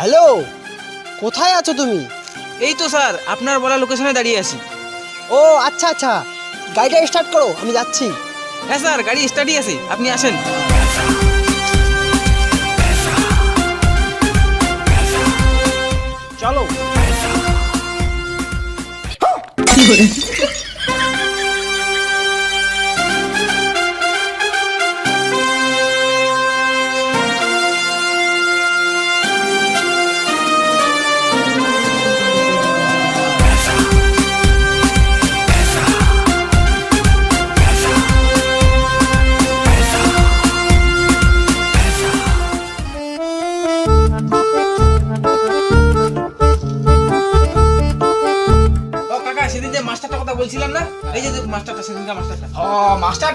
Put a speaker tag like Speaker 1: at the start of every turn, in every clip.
Speaker 1: Hello কোথায় আছো তুমি?
Speaker 2: এই তো স্যার আপনার বলা লোকেশনে দাঁড়িয়ে আছি।
Speaker 1: ও আচ্ছা আচ্ছা। গাড়িটা স্টার্ট করো আমি যাচ্ছি।
Speaker 2: হ্যাঁ স্যার গাড়ি স্টার্টই আছে আপনি আসেন।
Speaker 1: চলো।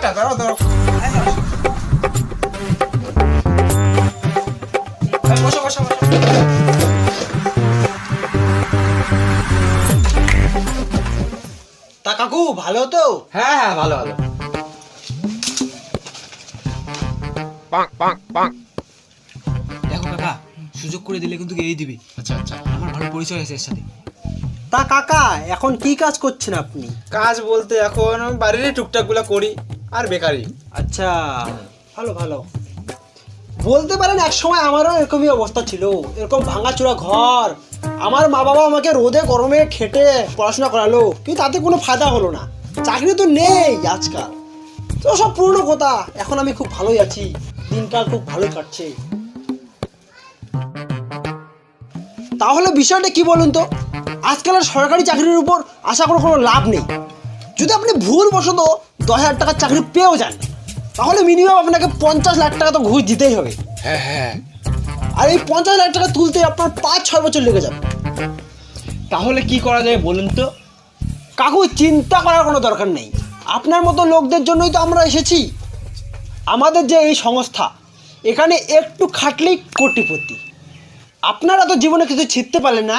Speaker 2: মাস্টারটা
Speaker 3: ধরো ধরো
Speaker 2: বসো
Speaker 1: তা কাকু ভালো তো
Speaker 3: হ্যাঁ হ্যাঁ ভালো ভালো
Speaker 2: দেখো কাকা সুযোগ করে দিলে কিন্তু এই দিবে।
Speaker 3: আচ্ছা আচ্ছা।
Speaker 2: আমার ভালো পরিচয় আছে এর সাথে।
Speaker 1: তা কাকা এখন কি কাজ করছেন আপনি?
Speaker 3: কাজ বলতে এখন আমি বাড়িরই টুকটাকগুলা করি। আর বেকারি।
Speaker 1: আচ্ছা। ভালো ভালো। বলতে পারেন এক সময় আমারও এরকমই অবস্থা ছিল। এরকম ভাঙাচোরা ঘর। আমার মা বাবা আমাকে রোদে গরমে খেটে পড়াশোনা করালো। কিন্তু তাতে কোনো ফায়দা হলো না। চাকরি তো নেই আজকাল। তো সব পুরনো কথা। এখন আমি খুব ভালোই আছি। দিনকাল খুব ভালোই কাটছে। তাহলে বিষয়টা কি বলুন তো? আজকালের সরকারি চাকরির উপর আশা করে কোনো লাভ নেই। যদি আপনি ভুল বশত দশ হাজার টাকার চাকরি পেয়েও যান তাহলে মিনিমাম আপনাকে পঞ্চাশ লাখ টাকা তো ঘুষ দিতেই হবে।
Speaker 3: হ্যাঁ হ্যাঁ।
Speaker 1: আর এই পঞ্চাশ লাখ টাকা তুলতে আপনার পাঁচ ছয় বছর লেগে যাবে।
Speaker 3: তাহলে কি করা যায় বলুন তো?
Speaker 1: কাকু চিন্তা করার কোনো দরকার নেই। আপনার মতো লোকদের জন্যই তো আমরা এসেছি। আমাদের যে এই সংস্থা এখানে একটু খাটলেই কোটিপতি। আপনারা তো জীবনে কিছু ছিটতে পারলেন না।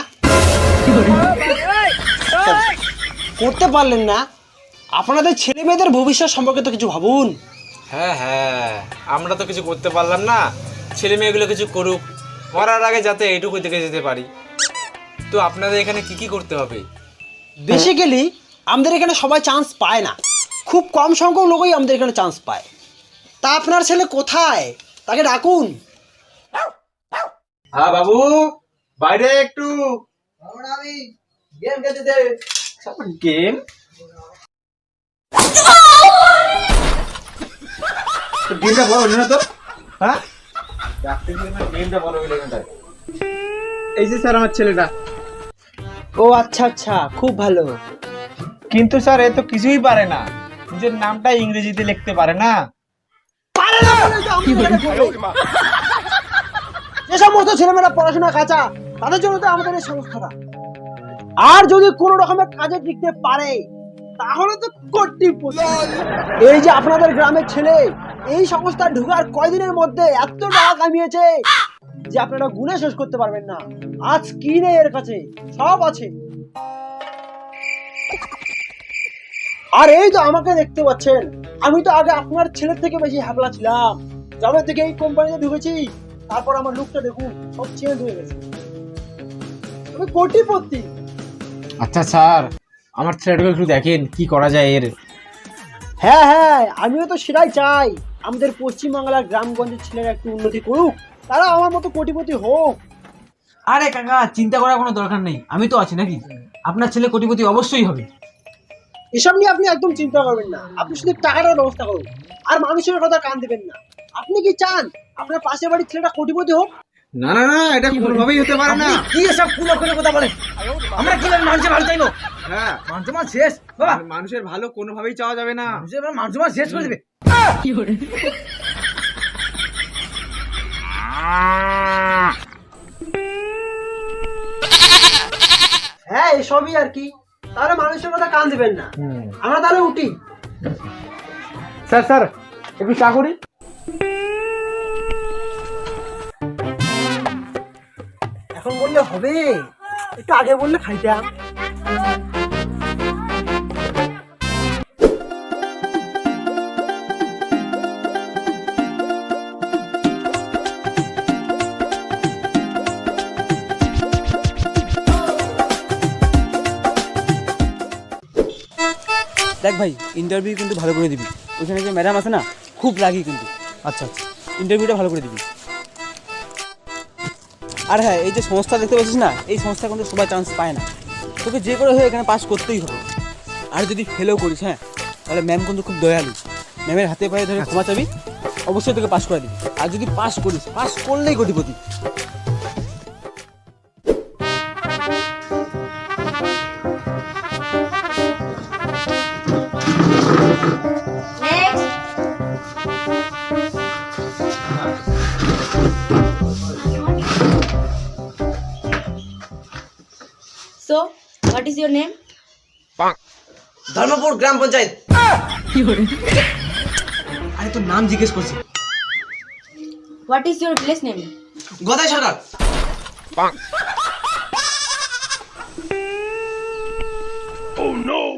Speaker 1: করতে পারলেন না। আপনাদের ছেলে মেয়েদের ভবিষ্যৎ সম্পর্কে তো কিছু ভাবুন।
Speaker 3: হ্যাঁ হ্যাঁ আমরা তো কিছু করতে পারলাম না। ছেলে মেয়েগুলো কিছু করুক মরার আগে যাতে এইটুকু দেখে যেতে পারি। তো আপনাদের এখানে কি কি করতে হবে?
Speaker 1: বেসিক্যালি আমাদের এখানে সবাই চান্স পায় না। খুব কম সংখ্যক লোকই আমাদের এখানে চান্স পায়। তা আপনার ছেলে কোথায়? তাকে ডাকুন।
Speaker 3: হ্যাঁ বাবু বাইরে একটু। গেম গেমটা বড় হলো না তো। হ্যাঁ? বড়। এই যে স্যার আমার ছেলেটা।
Speaker 1: ও আচ্ছা আচ্ছা খুব ভালো।
Speaker 3: কিন্তু স্যার এ তো কিছুই পারে না। নিজের নামটা ইংরেজিতে লিখতে পারে না।
Speaker 1: যে সমস্ত ছেলেমেয়েরা পড়াশোনা কাঁচা তাদের জন্য তো আমাদের এই সংস্থাটা। আর যদি কোনো রকমের কাজে টিকতে পারে তাহলে তো কোটিপতি এই যে আপনাদের গ্রামের ছেলে এই সংস্থা ঢুকার কয়দিনের মধ্যে এত টাকা কামিয়েছে যে আপনারা গুনে শেষ করতে পারবেন না। আজ কি নেই এর কাছে? সব আছে। আর এই তো আমাকে দেখতে পাচ্ছেন। আমি তো আগে আপনার ছেলের থেকে বেশি হ্যাবলা ছিলাম। যবে থেকে এই কোম্পানিতে ঢুকেছি, তারপর আমার লুকটা দেখুন, সব চেঞ্জ হয়ে গেছে। আমি কোটিপতি।
Speaker 3: আচ্ছা স্যার, আমার ছেলেটাকে একটু দেখেন, কি করা যায় এর।
Speaker 1: হ্যাঁ হ্যাঁ আমিও তো সেটাই চাই। আমাদের পশ্চিমবাংলার গ্রামগঞ্জের ছেলেরা একটু উন্নতি করুক তারা আমার মতো কোটিপতি হোক।
Speaker 2: আরে কাকা চিন্তা করার কোনো দরকার নেই আমি তো আছি নাকি? আপনার ছেলে কোটিপতি অবশ্যই হবে।
Speaker 1: এসব নিয়ে আপনি একদম চিন্তা করবেন না আপনি শুধু টাকাটার ব্যবস্থা করুন আর মানুষের কথা কান দেবেন না। আপনি কি চান আপনার পাশের বাড়ির ছেলেটা কোটিপতি হোক?
Speaker 3: না না না এটা কোনোভাবেই হতে পারে না।
Speaker 2: কি এসব কুলো করে কথা বলেন? আমরা কি মানুষের ভালো চাইব
Speaker 3: হ্যাঁ।
Speaker 2: মানুষের মান শেষ বাবা।
Speaker 3: মানুষের ভালো কোনোভাবেই চাওয়া যাবে না।
Speaker 2: মানুষের মানুষের মান শেষ করে দেবে।
Speaker 1: হ্যাঁ এসবই আর কি। তাহলে মানুষের কথা কান দেবেন না। আমরা তাহলে উঠি।
Speaker 3: স্যার স্যার একটু চা করি।
Speaker 1: এখন বললে হবে। একটু আগে বললে খাইতাম।
Speaker 2: দেখ ভাই ইন্টারভিউ কিন্তু ভালো করে দিবি। ওখানে যে ম্যাডাম আছে না খুব লাগি কিন্তু। আচ্ছা আচ্ছা। ইন্টারভিউটা ভালো করে দিবি। আর হ্যাঁ এই যে সংস্থা দেখতে পাচ্ছিস না এই সংস্থা কিন্তু সবাই চান্স পায় না। তোকে যে করে হয়ে এখানে পাস করতেই হবে। আর যদি ফেলও করিস হ্যাঁ তাহলে ম্যাম কিন্তু খুব দয়ালু। ম্যামের হাতে পায়ে ধরে ক্ষমা চাবি অবশ্যই তোকে পাস করে দিবি। আর যদি পাস করিস পাস করলেই কোটিপতি।
Speaker 4: What is your name?
Speaker 2: Dharmapur গ্রাম পঞ্চায়েত। আরে তোর নাম জিজ্ঞেস করছি।
Speaker 4: What is your village name?
Speaker 2: Gadai Sarkar.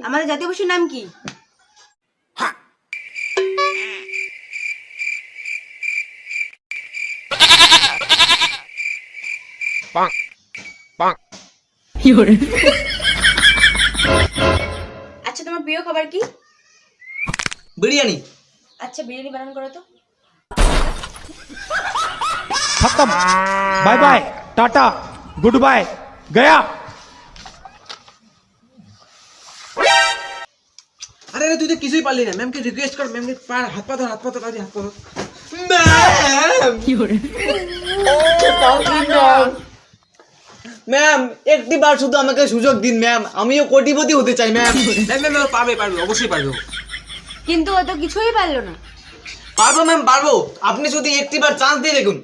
Speaker 4: আমাদের জাতীয় পশুর নাম কি? আচ্ছা তোমার প্রিয় খাবার কি?
Speaker 2: বিরিয়ানি।
Speaker 4: আচ্ছা বিরিয়ানি বানান করো তো।
Speaker 5: খতম। Bye bye tata good bye Gaya.
Speaker 2: আরে আরে তুই তো কিছুই পারলি না। ম্যামকে রিকোয়েস্ট কর ম্যামকে পার হাত পা ধর হাত পা ধর হাত পা ধর।
Speaker 6: ম্যাম কি হরে ও পারলি না একটি বার শুধু আমাকে সুযোগ দিন ম্যাম আমিও কোটিপতি হতে চাই ম্যাম
Speaker 2: ম্যাম ম্যাম ম্যাম, পারবে পারবে অবশ্যই পারবে।
Speaker 4: কিন্তু ও তো কিছুই পারল না।
Speaker 6: পারব ম্যাম পারব। আপনি শুধু একটি বার চান্স দিয়ে দেখুন।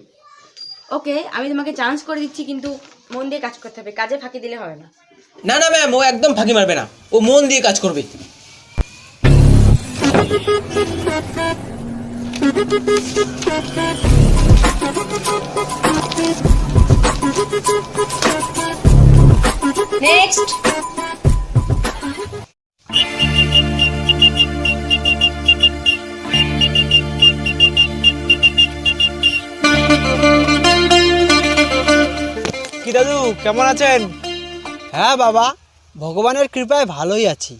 Speaker 4: ওকে আমি তোমাকে চান্স করে দিচ্ছি কিন্তু মন দিয়ে কাজ করতে হবে। কাজে ফাঁকি দিলে হবে না।
Speaker 6: না না ম্যাম ও একদম ফাঁকি মারবে না। ও মন দিয়ে কাজ করবে।
Speaker 4: নেক্সট
Speaker 3: কি দাদু, কেমন আছেন?
Speaker 1: হ্যাঁ বাবা, ভগবানের কৃপায় ভালোই আছি।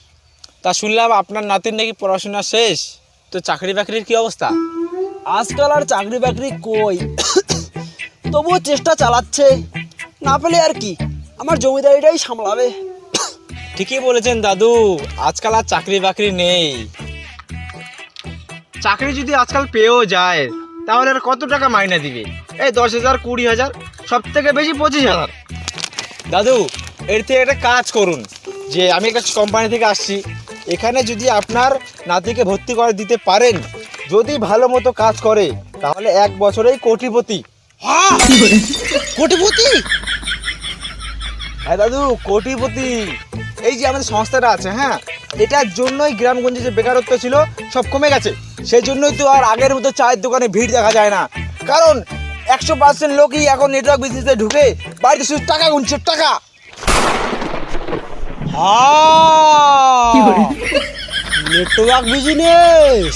Speaker 3: তা শুনলাম আপনার নাতির নাকি পড়াশোনা শেষ, তো চাকরি বাকরির কি অবস্থা?
Speaker 1: আজকাল আর চাকরি বাকরি কই? তবুও চেষ্টা চালাচ্ছে, না পেলে আর কি? আমার জমিদারিটাই সামলাবে।
Speaker 3: ঠিকই বলেছেন দাদু আজকাল আর চাকরি বাকরি নেই। চাকরি যদি আজকাল পেয়েও যায় তাহলে আর কত টাকা মাইনে দিবে? এই দশ হাজার কুড়ি হাজার সব থেকে বেশি পঁচিশ হাজার। দাদু এর থেকে একটা কাজ করুন যে আমি একটা কোম্পানি থেকে আসছি। এখানে যদি আপনার নাতিকে ভর্তি করে দিতে পারেন যদি ভালো মতো কাজ করে তাহলে এক বছরেই কোটিপতি।
Speaker 1: কোটিপতি?
Speaker 3: হ্যাঁ দাদু কোটিপতি। এই যে আমাদের সংস্থাটা আছে হ্যাঁ এটার জন্যই গ্রামগঞ্জে যে বেকারত্ব ছিল সব কমে গেছে। সেই জন্যই তো আর আগের মতো চায়ের দোকানে ভিড় দেখা যায় না। কারণ একশো পার্সেন্ট লোকই এখন নেটওয়ার্ক বিজনেসে ঢুকে বাড়িতে শুধু টাকা গুনছে টাকা।
Speaker 1: নেটওয়ার্ক বিজনেস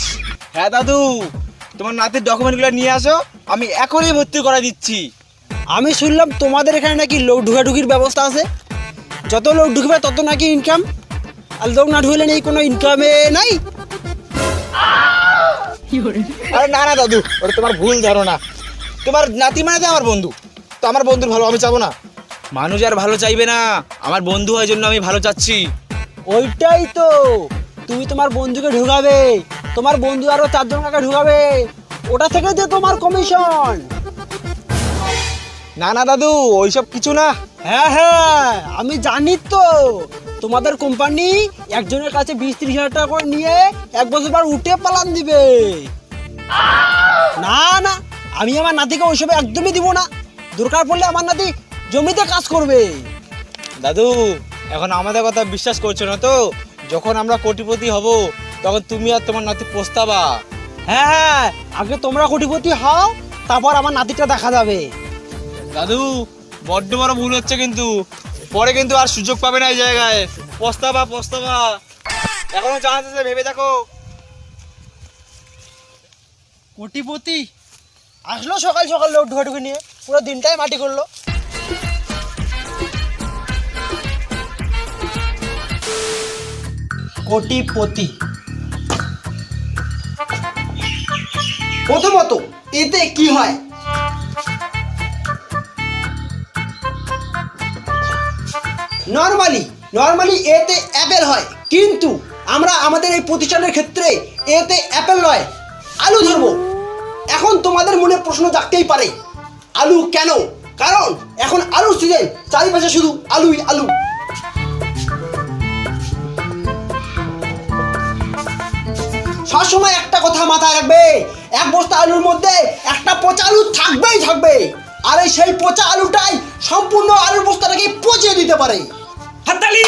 Speaker 3: হ্যাঁ দাদু তোমার নাতির ডকুমেন্টগুলো নিয়ে আসো আমি এখনই ভর্তি করে দিচ্ছি।
Speaker 1: আমি শুনলাম তোমাদের এখানে নাকি লোক ঢুকাঢুকির ব্যবস্থা আছে। যত লোক ঢুকবে, তত নাকি ইনকাম আর লোক না ঢুকলে নেই কোনো ইনকামে নাই।
Speaker 3: আরে না না, দাদু, ওটা তোমার ভুল ধারণা। তোমার নাতি মানে আমার বন্ধু। তো আমার বন্ধুর ভালো, আমি চাবো না। মানুষ আর ভালো চাইবে না। আমার বন্ধু হয় জন্য আমি ভালো চাচ্ছি।
Speaker 1: ওইটাই তো। তুমি তোমার বন্ধুকে ঢুকাবে। তোমার বন্ধু আরও চারজন কাকে ঢুকাবে? ওটা থেকে তো তোমার কমিশন
Speaker 3: না না, দাদু, ওইসব কিছু না।
Speaker 1: হ্যাঁ হ্যাঁ আমি জানি তো। তোমাদের কোম্পানি একজনের কাছে বিশ ত্রিশ হাজার টাকা করে নিয়ে এক বছর পর উঠে পালান দিবে। না না, আমি আমার নাতিকে ওইসবে একদমই দিব না। দরকার পড়লে আমার নাতি জমিতে কাজ করবে।
Speaker 3: দাদু, এখন আমাদের কথা বিশ্বাস করছ না তো? যখন আমরা কোটিপতি হব, তখন তুমি আর তোমার নাতি পোস্তাবা।
Speaker 1: হ্যাঁ হ্যাঁ আগে তোমরা কোটিপতি হও, তারপর আমার নাতিটা দেখা যাবে।
Speaker 3: দাদু বড্ড বড় ভুল হচ্ছে কিন্তু। পরে কিন্তু আর সুযোগ পাবে না এই জায়গায়। পস্তাবা পস্তাবা। এখনও চান্স আছে ভেবে দেখো।
Speaker 1: কোটিপতি আসলো সকাল সকাল লোক ঢুকে নিয়ে। পুরো দিনটাই মাটি করল। কোটিপতি। প্রথমত এতে কি হয়? নর্মালি নর্মালি এতে অ্যাপেল হয়। কিন্তু আমরা আমাদের এই প্রতিষ্ঠানের ক্ষেত্রে এতে অ্যাপেল নয়, আলু ধরবো। এখন তোমাদের মনে প্রশ্ন জাগতেই পারে, আলু কেন? কারণ এখন আলুর সিজন চারিপাশে শুধু আলুই আলু। সবসময় একটা কথা মাথায় রাখবে, এক বস্তা আলুর মধ্যে একটা পচা আলু থাকবেই থাকবে। আর এই সেই পচা আলুটাই সম্পূর্ণ আলুর বস্তাটাকে পচিয়ে দিতে পারে। হাততালি!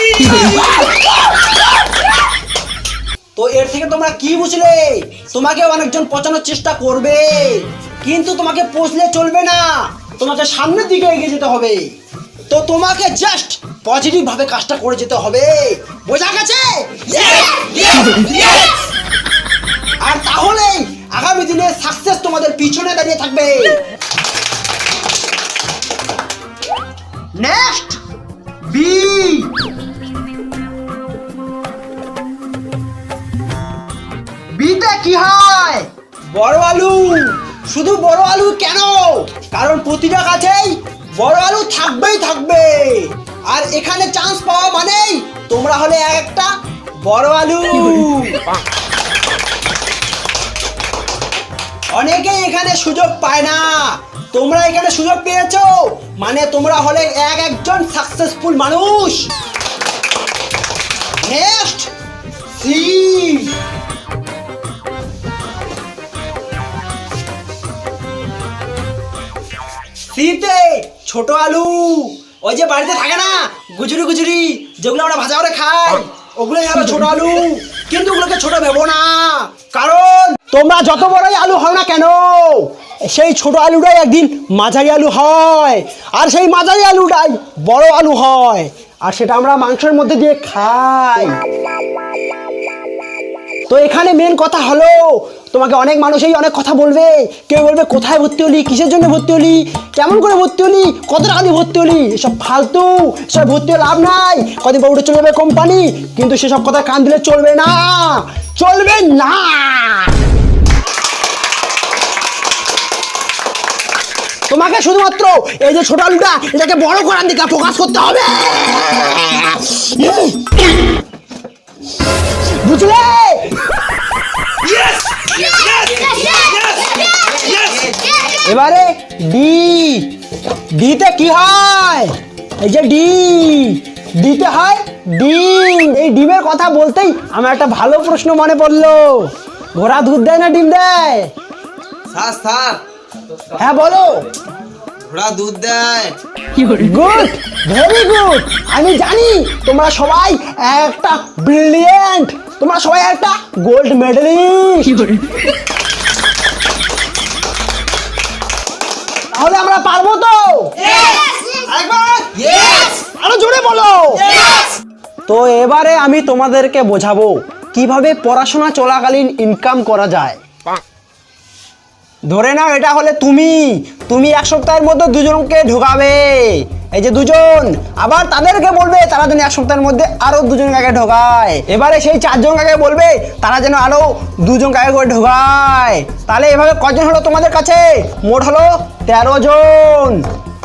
Speaker 1: তো এর থেকে তোমরা কি বুঝলে? তোমাকে অনেকজন পচানোর চেষ্টা করবে, কিন্তু তোমাকে পচলে চলবে না। তোমাকে সামনের দিকে এগিয়ে যেতে হবে। তো তোমাকে জাস্ট পজিটিভ ভাবে কাজটা করে যেতে হবে। বোঝা গেছে? আর তাহলে আগামী দিনে সাকসেস তোমাদের পিছনে দাঁড়িয়ে থাকবে। নেক্সট বি বিতে কি হয়? বড় আলু। শুধু বড় আলু কেন? কারণ প্রতিটা গাছেই বড় আলু থাকবেই থাকবে। আর এখানে চান্স পাওয়া মানেই তোমরা হলে একটা বড় আলু। অনেকেই এখানে সুযোগ পায় না। তোমরা এখানে সুযোগ পেয়েছ। মানে তোমরা হলে এক একজন সাকসেসফুল মানুষ। নেক্সট সি ছোট আলু। ওই যে বাড়িতে থাকে না, গুজুরি গুজুরি, যেগুলো আমরা ভাজা করে খাই, ওগুলোই হলো ছোট আলু। কিন্তু ওগুলোকে ছোট ভেবো না। কারণ তোমরা যত বড়ই আলু হও না কেন সেই ছোট আলুটাই একদিন মাঝারি আলু হয়, আর সেই মাঝারি আলুটাই বড় আলু হয়, আর সেটা আমরা মাংসের মধ্যে দিয়ে খাই। তো এখানে মেন কথা হলো, তোমাকে অনেক মানুষই অনেক কথা বলবে, কেউ বলবে, কোথায় ভর্তি হলি? কিসের জন্য ভর্তি হলি? কেমন করে ভর্তি হলি? কত টাকা দিয়ে ভর্তি হলি? এসব ফালতু সব ভর্তি হয়ে লাভ নাই। কদিন উঠে চলে যাবে কোম্পানি কিন্তু সেসব কথা কান দিলে চলবে না চলবে না। তোমাকে শুধুমাত্র এই যে ছোট আলুটা এটাকে বড় করার দিকে ফোকাস করতে হবে। বুঝলে? এবারে ডি ডিতে কি হয়? এই যে ডি ডিতে হয় ডিম। এই ডিমের কথা বলতেই আমার একটা ভালো প্রশ্ন মনে পড়ল। ঘোড়া দুধ দেয় না ডিম দেয়?
Speaker 6: Sir sir.
Speaker 1: হ্যাঁ বলো।
Speaker 6: ঘোড়া দুধ দেয়।
Speaker 1: গুড ভেরি গুড আমি জানি তোমরা সবাই একটা ব্রিলিয়েন্ট তোমরা সবাই একটা গোল্ড মেডেলিস্ট তাহলে আমরা পারব তো? আরও জোরে বলো। তো এবারে আমি তোমাদেরকে বোঝাবো কীভাবে পড়াশোনা চলাকালীন ইনকাম করা যায়। ধরে নাও, এটা হলে তুমি। তুমি এক সপ্তাহের মধ্যে দুজনকে ঢোকাবে। এই যে দুজন, আবার তাদেরকে বলবে, তারা যেন এক সপ্তাহের মধ্যে আরও দুজন কাকে ঢোকায়। এবারে সেই চারজন কাকে বলবে, তারা যেন আরও দুজন কাকে করে ঢোকায়। তাহলে এভাবে কজন হলো তোমাদের কাছে? মোট হলো তেরো জন।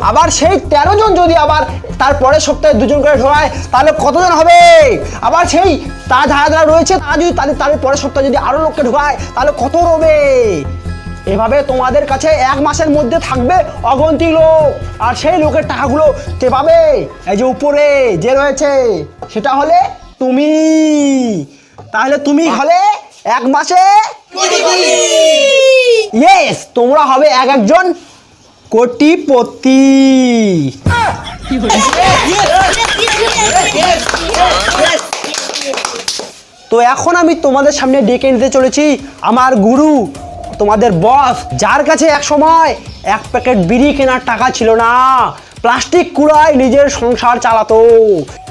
Speaker 1: আবার সেই তেরো জন যদি আবার তার পরের সপ্তাহে দুজন করে ঢোকায়, তাহলে কতজন হবে? আবার সেই তারা যারা যারা রয়েছে, তারা যদি তাদের তাদের পরের সপ্তাহে যদি আরও লোককে ঢোকায়, তাহলে কত হবে এভাবে তোমাদের কাছে এক মাসের মধ্যে থাকবে অগন্তি লোক। আর সেই লোকের টাকাগুলো কে পাবে? এই যে উপরে যে রয়েছে সেটা হলে তুমি। তাহলে তুমি হলে এক মাসে ইয়েস তোমরা হবে এক একজন কোটিপতি। তো এখন আমি তোমাদের সামনে ডেকে নিতে চলেছি আমার গুরু। তোমাদের বস, যার কাছে এক সময় এক প্যাকেট বিড়ি কেনার টাকা ছিল না, প্লাস্টিক কুড়ায় নিজের সংসার চালাতো।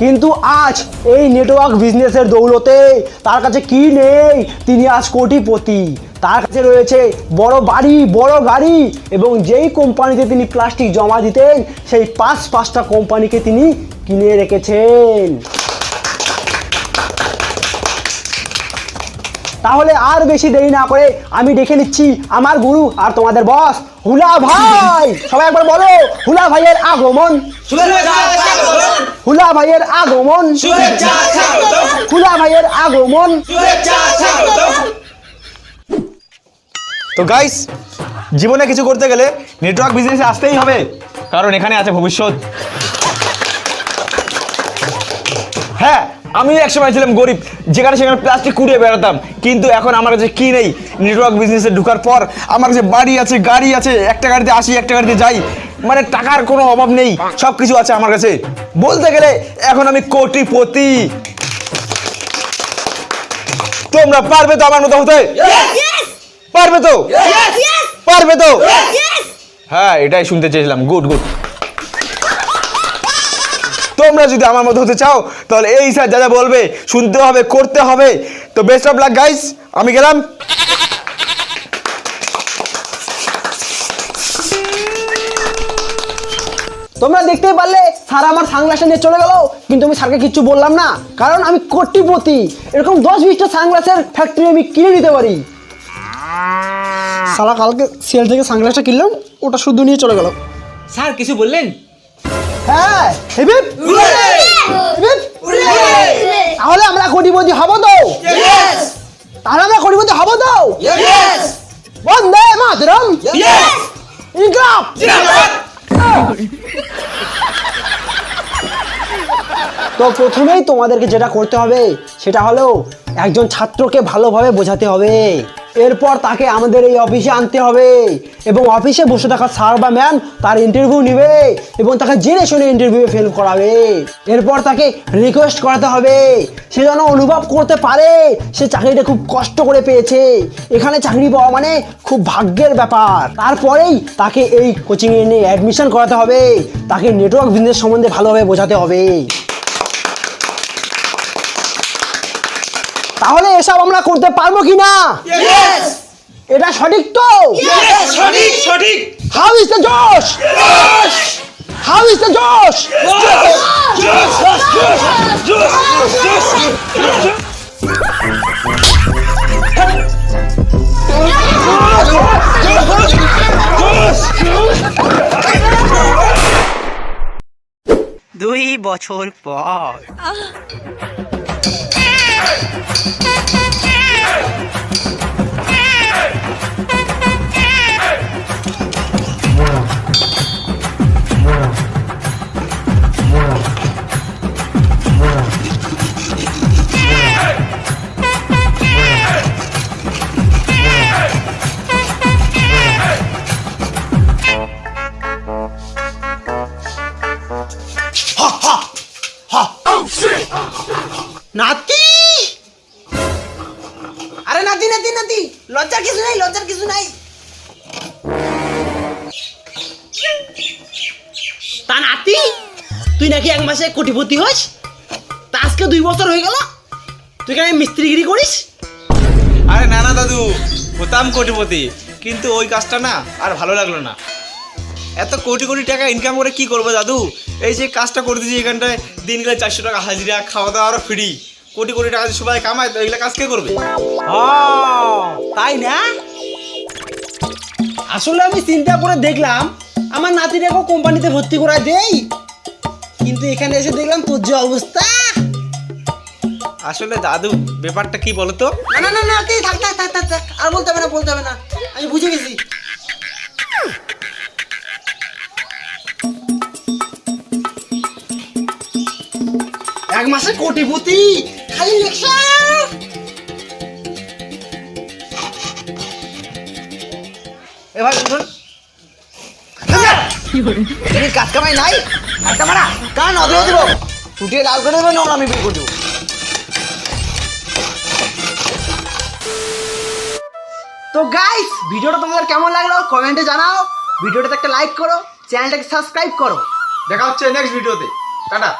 Speaker 1: কিন্তু আজ এই নেটওয়ার্ক বিজনেসের দৌলতে তার কাছে কি নেই? তিনি আজ কোটিপতি। তার কাছে রয়েছে বড় বাড়ি, বড় গাড়ি এবং যেই কোম্পানিতে তিনি প্লাস্টিক জমা দিতেন, সেই পাঁচ পাঁচটা কোম্পানিকে তিনি কিনে রেখেছেন। তাহলে আর বেশি দেরি না করে আমি ডেকে নিচ্ছি আমার গুরু আর তোমাদের বস হুলা ভাই! সবাই একবার বলো হুলা ভাইয়ের আগমন। হুলা ভাইয়ের আগমন। হুলা ভাইয়ের আগমন।
Speaker 3: তো গাইস জীবনে কিছু করতে গেলে নেটওয়ার্ক বিজনেসে আসতেই হবে কারণ এখানে আছে ভবিষ্যৎ। হ্যাঁ আমি একসময় ছিলাম গরিব যেখানে সেখানে প্লাস্টিক কুড়িয়ে বেড়াতাম। কিন্তু এখন আমার কাছে কি নেই? নেটওয়ার্ক বিজনেসে ঢোকার পর আমার কাছে বাড়ি আছে গাড়ি আছে একটা গাড়িতে আসি একটা গাড়িতে যাই মানে টাকার কোনো অভাব নেই সব কিছু আছে আমার কাছে। বলতে গেলে এখন আমি কোটিপতি। তোমরা পারবে তো আমার মতো হতে? পারবে তো? পারবে তো? হ্যাঁ এটাই শুনতে চেয়েছিলাম। গুড গুড তোমরা যদি আমার মতো হতে চাও তাহলে এই স্যার যা যা বলবে শুনতে হবে করতে হবে। তো বেস্ট অফ লাক গাইস আমি গেলাম।
Speaker 1: তোমরা দেখতেই পারলে স্যার আমার সানগ্লাসটা নিয়ে চলে গেল কিন্তু আমি স্যারকে কিচ্ছু বললাম না। কারণ আমি কোটিপতি। এরকম দশ বিশটা সানগ্লাসের ফ্যাক্টরি আমি কিনে নিতে পারি। সারা কালকে সেল থেকে সানগ্লাসটা কিনলাম ওটা শুধু নিয়ে চলে গেল।
Speaker 2: স্যার কিছু বললেন।
Speaker 1: তাহলে আমরা কোটিপতি হব তো? তাহলে আমরা কোটিপতি হব তো? বন্দে মাতরম। ইনকলাব তো প্রথমেই তোমাদেরকে যেটা করতে হবে সেটা হলো একজন ছাত্রকে ভালোভাবে বোঝাতে হবে। এরপর তাকে আমাদের এই অফিসে আনতে হবে। এবং অফিসে বসে থাকা স্যার বা ম্যাম তার ইন্টারভিউ নেবে এবং তাকে জেনে শুনে ইন্টারভিউ ফেল করাবে। এরপর তাকে রিকোয়েস্ট করাতে হবে। সে যেন অনুভব করতে পারে। সে চাকরিটা খুব কষ্ট করে পেয়েছে। এখানে চাকরি পাওয়া মানে খুব ভাগ্যের ব্যাপার। তারপরেই তাকে এই কোচিংয়ে নিয়ে অ্যাডমিশন করাতে হবে। তাকে নেটওয়ার্ক বিজনেস সম্বন্ধে ভালোভাবে বোঝাতে হবে। তাহলে এসব আমরা করতে পারব কি না এটা সঠিক তো
Speaker 3: সঠিক সঠিক
Speaker 1: how is the josh how is the josh
Speaker 2: দুই বছর পর
Speaker 1: নাতি কোটিপতি হস? তা আজকে দুই বছর হয়ে গেল। তুই কেন মিস্ত্রিগিরি করিস?
Speaker 3: আরে না না দাদু হতাম কোটিপতি। কিন্তু ওই কাজটা না আর ভালো লাগল না। এত কোটি কোটি টাকা ইনকাম করে কি করব দাদু? এই যে কাজটা করে করতেছি এখানটায় দিন গেলে চারশো টাকা হাজিরা খাওয়া দাওয়া আরও ফ্রি কোটি কোটি টাকা সবাই কামায় তো এগুলো কাজ কে করবে?
Speaker 1: তাই না? আসলে আমি চিন্তা করে দেখলাম আমার নাতিটাকে কোম্পানিতে ভর্তি করায় দেই। কিন্তু এখানে এসে দেখলাম তোর যে অবস্থা।
Speaker 3: আসলে দাদু ব্যাপারটা কি বলতো?
Speaker 1: না না না না তুই থাক থাক থাক থাক থাক। আর বলতে হবে না বলতে হবে না। আমি বুঝে গেছি। এক মাসে কোটিপতি খালি লেকচার এ ভাই শুনুন এই কাজ কামাই নাই? একটা মারা। দিব? ফুটিয়ে লাল করে দেবে আমি করে দেবো। তো গাইস ভিডিওটা তোমাদের কেমন লাগল? কমেন্টে জানাও। ভিডিওটাতে একটা লাইক করো চ্যানেলটাকে সাবস্ক্রাইব করো।
Speaker 3: দেখা হচ্ছে নেক্সট ভিডিওতে টাটা।